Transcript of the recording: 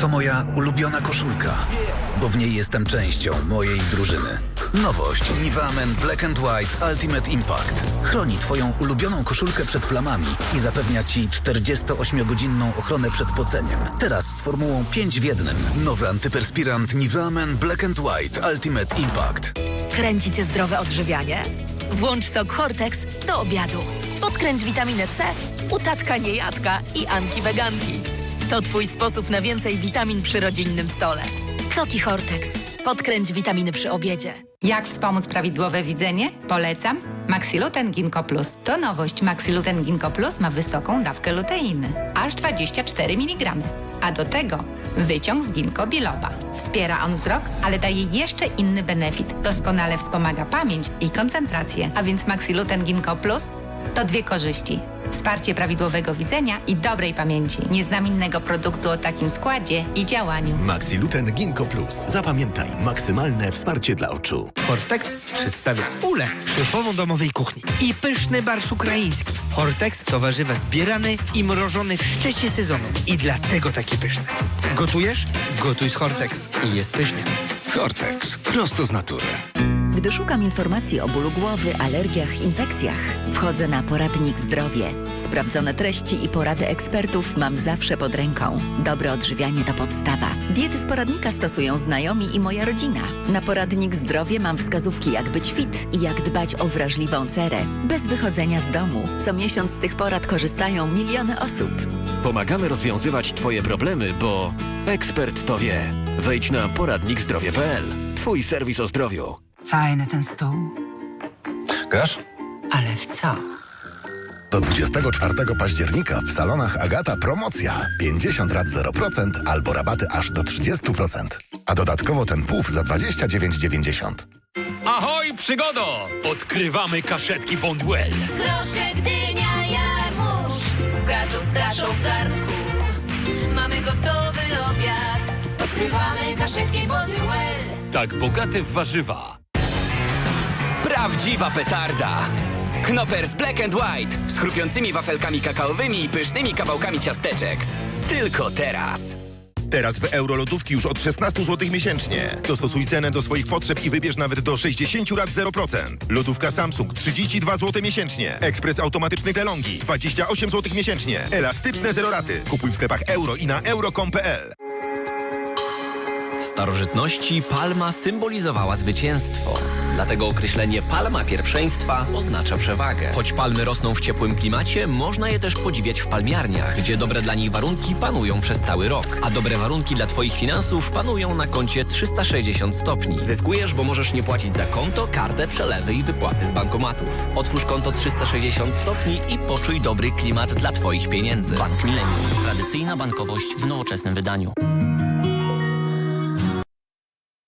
To moja ulubiona koszulka, bo w niej jestem częścią mojej drużyny. Nowość Nivea Men Black and White Ultimate Impact. Chroni Twoją ulubioną koszulkę przed plamami i zapewnia Ci 48-godzinną ochronę przed poceniem. Teraz z formułą 5 w jednym. Nowy antyperspirant Nivea Men Black and White Ultimate Impact. Kręci cię zdrowe odżywianie? Włącz sok Hortex do obiadu. Podkręć witaminę C u tatka niejadka i Anki Weganki. To twój sposób na więcej witamin przy rodzinnym stole. Soki Hortex. Podkręć witaminy przy obiedzie. Jak wspomóc prawidłowe widzenie? Polecam Maxiluten Ginkgo Plus. To nowość. Maxiluten Ginkgo Plus ma wysoką dawkę luteiny, aż 24 mg. A do tego wyciąg z ginkgo biloba. Wspiera on wzrok, ale daje jeszcze inny benefit. Doskonale wspomaga pamięć i koncentrację. A więc Maxiluten Ginkgo Plus to dwie korzyści. Wsparcie prawidłowego widzenia i dobrej pamięci. Nie znam innego produktu o takim składzie i działaniu. Maxiluten Ginkgo Plus. Zapamiętaj, maksymalne wsparcie dla oczu. Hortex przedstawia ulę szefową domowej kuchni i pyszny barsz ukraiński. Hortex to warzywa zbierane i mrożone w szczycie sezonu i dlatego takie pyszne. Gotujesz? Gotuj z Hortex i jest pysznie. Hortex. Prosto z natury. Gdy szukam informacji o bólu głowy, alergiach, infekcjach, wchodzę na poradnik zdrowie. Sprawdzone treści i porady ekspertów mam zawsze pod ręką. Dobre odżywianie to podstawa. Diety z poradnika stosują znajomi i moja rodzina. Na poradnik zdrowie mam wskazówki jak być fit i jak dbać o wrażliwą cerę. Bez wychodzenia z domu. Co miesiąc z tych porad korzystają miliony osób. Pomagamy rozwiązywać Twoje problemy, bo ekspert to wie. Wejdź na poradnikzdrowie.pl. Twój serwis o zdrowiu. Fajny ten stół, Grasz? ale w co? Do 24 października w salonach Agata promocja 50 rat 0% albo rabaty aż do 30%. A dodatkowo ten puf za 29,90. Ahoj, przygodo! Odkrywamy kaszetki Bondwell. Groszek, dynia, jarmuż Skaczą, skaczą w garnku Mamy gotowy obiad Odkrywamy kaszetki Bonduel Tak bogate w warzywa. Prawdziwa petarda! Knoppers Black and White z chrupiącymi wafelkami kakaowymi i pysznymi kawałkami ciasteczek. Tylko teraz. Teraz w Eurolotówki już od 16 zł miesięcznie. Dostosuj cenę do swoich potrzeb i wybierz nawet do 60 lat 0%. Lotówka Samsung 32 zł miesięcznie. Ekspres automatyczny DeLonghi 28 zł miesięcznie. Elastyczne 0 raty. Kupuj w sklepach euro i na euro.com.pl. W starożytności palma symbolizowała zwycięstwo. Dlatego określenie palma pierwszeństwa oznacza przewagę. Choć palmy rosną w ciepłym klimacie, można je też podziwiać w palmiarniach, gdzie dobre dla nich warunki panują przez cały rok. A dobre warunki dla Twoich finansów panują na koncie 360 stopni. Zyskujesz, bo możesz nie płacić za konto, kartę, przelewy i wypłaty z bankomatów. Otwórz konto 360 stopni i poczuj dobry klimat dla Twoich pieniędzy. Bank Millennium. Tradycyjna bankowość w nowoczesnym wydaniu.